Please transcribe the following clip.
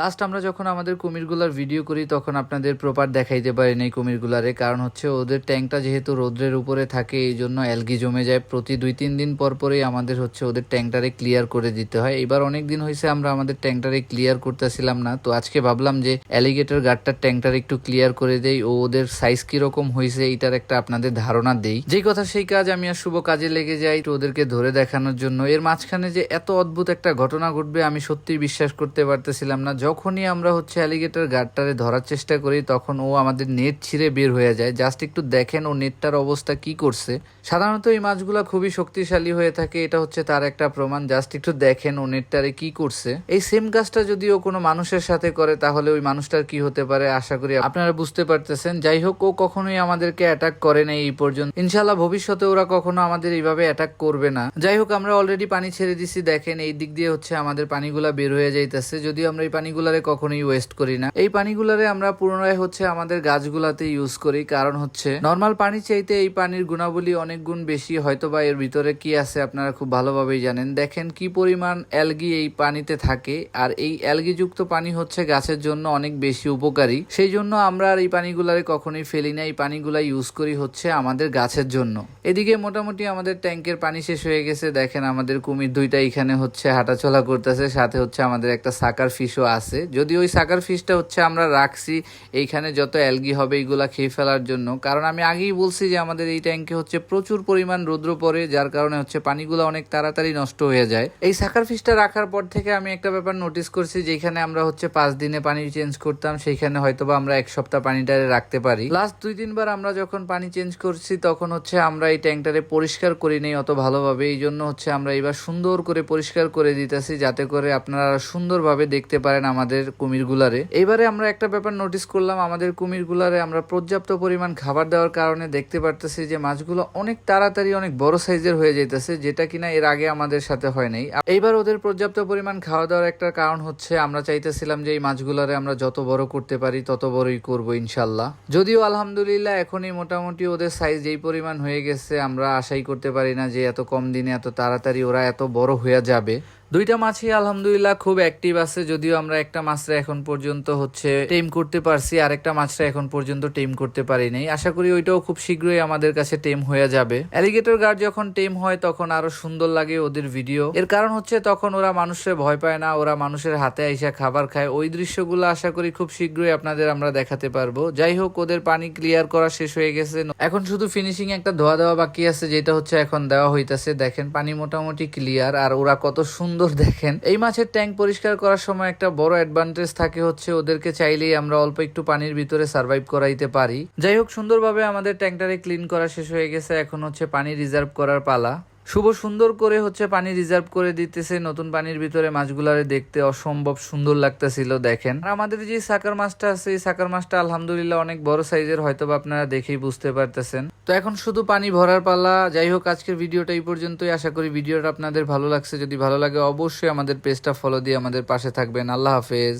Last আমরা যখন আমাদের কুমিরগুলার ভিডিও করি, তখন আপনাদের প্রপার দেখাইতে পারি নাই কুমিরগুলারে, কারণ হচ্ছে ওদের ট্যাঙ্কটা যেহেতু রোদ্রের উপরে থাকে এই জন্য অ্যালগি জমে যায়। প্রতি দুই, তিন দিন পর পরেই আমাদের হচ্ছে ওদের ট্যাঙ্কটারে ক্লিয়ার করে দিতে হয়। এবার অনেক দিন হয়েছে আমরা আমাদের ট্যাঙ্কটারে ক্লিয়ার করতেছিলাম না, তো আজকে ভাবলাম যে অ্যালিগেটর গার্ডটার ট্যাঙ্কটার একটু ক্লিয়ার করে দেই। ও ওদের সাইজ কীরকম হয়েছে এইটার একটা আপনাদের ধারণা দেই। যেই কথা সেই কাজ আমি আর শুভ কাজে লেগে যাই, তো ওদেরকে ধরে দেখানোর জন্য। এর মাঝখানে যে এত অদ্ভুত একটা ঘটনা ঘটবে, আমি সত্যি বিশ্বাস করতে পারতেছিলাম না। যখনই আমরা হচ্ছে অ্যালিগেটর গার্ডটারে ধরার চেষ্টা করি, তখন ও আমাদের নেট ছিঁড়ে বের হয়ে যায়। জাস্ট একটু দেখেন ও নেটটার অবস্থা কি করছে। সাধারণত এই মাছগুলো খুবই শক্তিশালী হয়ে থাকে, এটা হচ্ছে তার একটা প্রমাণ। জাস্ট একটু দেখেন ও নেটটারে কি করছে। এই সেম কাজটা যদি ও কোনো মানুষের সাথে করে, তাহলে ওই মানুষটার কি হতে পারে? আশা করি আপনারা বুঝতে পারতেছেন। যাই হোক, ও কখনোই আমাদেরকে অ্যাটাক করে নাই এই পর্যন্ত। ইনশাল্লাহ ভবিষ্যতে ওরা কখনো আমাদের এইভাবে অ্যাটাক করবে না। যাই হোক, আমরা অলরেডি পানি ছেড়ে দিছি। দেখেন এই দিক দিয়ে হচ্ছে আমাদের পানিগুলা বের হয়ে যাইতেছে। যদিও আমরা এই পানিগুলারে কখনোই ওয়েস্ট করি না। এই পানিগুলারে আমরা পুনরায় হচ্ছে আমাদের গাছগুলাতে ইউজ করি। কারণ হচ্ছে নর্মাল পানি চাইতে এই পানির গুণাবলী অনেক গুণ বেশি। হয়তো বা এর ভিতরে কি আছে আপনারা খুব ভালোভাবেই জানেন। দেখেন কি পরিমাণ অ্যালগি এই পানিতে থাকে। আর এই অ্যালগি যুক্ত পানি হচ্ছে গাছের জন্য অনেক বেশি উপকারী। সেই জন্য আমরা আর এই পানিগুলারে কখনোই ফেলি না। এই পানিগুলা ইউজ করি হচ্ছে আমাদের গাছের জন্য। এদিকে মোটামুটি আমাদের ট্যাঙ্কের পানি শেষ হয়ে গেছে। দেখেন আমাদের কুমির দুইটা এখানে হচ্ছে হাঁটাচলা করতেছে। সাথে হচ্ছে আমাদের একটা সাকার ফিশও আছে। যদি ওই সাকার ফিশটা হচ্ছে আমরা রাখছি, এইখানে যত অ্যালগি হবে এইগুলা খেয়ে ফেলার জন্য। কারণ আমি আগেই বলছি যে আমাদের এই ট্যাঙ্কে হচ্ছে প্রচুর পরিমাণ রৌদ্র পড়ে, যার কারণে হচ্ছে পানিগুলো অনেক তাড়াতাড়ি নষ্ট হয়ে যায়। এই সাকার ফিশটা রাখার পর থেকে আমি একটা ব্যাপার নোটিস করছি, যেখানে আমরা হচ্ছে পাঁচ দিনে পানি চেঞ্জ করতাম, সেইখানে হয়তোবা আমরা এক সপ্তাহ পানিটারে রাখতে পারি। লাস্ট দুই তিনবার আমরা যখন পানি চেঞ্জ করছি, তখন হচ্ছে আমরা এই ট্যাঙ্কটারে পরিষ্কার করি নেই অত ভালোভাবে। এই জন্য হচ্ছে আমরা এবার সুন্দর করে পরিষ্কার করে দিতেছি, যাতে করে আপনারা সুন্দরভাবে দেখতে পারেন আমাদের কুমিরগুলারে। এইবারে আমরা একটা ব্যাপার নোটিস করলাম, আমাদের কুমিরগুলারে আমরা পর্যাপ্ত পরিমাণ খাবার দেওয়ার কারণে দেখতে পারতেছি যে মাছগুলো অনেক তাড়াতাড়ি অনেক বড় সাইজের হয়ে যাইতেছে, যেটা কিনা এর আগে আমাদের সাথে হয় নাই। এইবার ওদের পর্যাপ্ত পরিমাণ খাওয়া দাওয়ার একটা কারণ হচ্ছে, আমরা চাইতেছিলাম যে এই মাছগুলারে আমরা যত বড় করতে পারি, তত বড়ই করব ইনশাল্লাহ যদিও আলহামদুলিল্লাহ এখনই মোটামুটি ওদের সাইজ যেই পরিমাণ হয়ে গেছে, আমরা আশাই করতে পারি না যে এত কম দিনে এত তাড়াতাড়ি ওরা এত বড় হয়ে যাবে। দুইটা মাছই আলহামদুলিল্লাহ খুব অ্যাক্টিভ আছে, যদিও আমরা একটা মাছরা এখন পর্যন্ত হচ্ছে টেম করতে পারছি আর একটা মাছরা এখন পর্যন্ত টেম করতে পারি নাই। আশা করি ওইটাও খুব শীঘ্রই আমাদের কাছে টেম হয়ে যাবে। অ্যালিগেটর গার্ড যখন টেম হয়, তখন আরও সুন্দর লাগে ওদের ভিডিও এর কারণ হচ্ছে তখন ওরা মানুষের ভয় পায় না, ওরা মানুষের হাতে আইসা খাবার খায়। ওই দৃশ্যগুলো আশা করি খুব শীঘ্রই আপনাদের আমরা দেখাতে পারব। যাই হোক, ওদের পানি ক্লিয়ার করা শেষ হয়ে গেছে। এখন শুধু ফিনিশিং একটা ধোয়া দেওয়া বাকি আছে, যেটা হচ্ছে এখন দেওয়া হইতাছে। দেখেন, পানি মোটামুটি ক্লিয়ার আর ওরা কত সুন্দর দেখেন। এই মাছের ট্যাঙ্ক পরিষ্কার করার সময় একটা বড় অ্যাডভান্টেজ থাকে হচ্ছে ওদেরকে চাইলেই আমরা অল্প একটু পানির ভিতরে সার্ভাইভ করাইতে পারি। যাই হোক, সুন্দরভাবে আমাদের ট্যাঙ্কটারে ক্লিন করা শেষ হয়ে গেছে। এখন হচ্ছে পানি রিজার্ভ করার পালা। শুভ সুন্দর করে হচ্ছে পানি রিজার্ভ করে দিতেছে। নতুন পানির ভিতরে মাছগুলারে দেখতে অসম্ভব সুন্দর লাগতেছিল, দেখেন। আর আমাদের যে সাকার মাছটা আছে, এই সাকার মাছটা আলহামদুলিল্লাহ অনেক বড় সাইজের হয়তো আপনারা দেখেই বুঝতে পারতেছেন। তো এখন শুধু পানি ভরার পালা। যাই হোক, আজকের ভিডিওটা এই পর্যন্তই। আশা করি ভিডিওটা আপনাদের ভালো লাগছে। যদি ভালো লাগে, অবশ্যই আমাদের পেজটা ফলো দিয়ে আমাদের পাশে থাকবেন। আল্লাহ হাফেজ।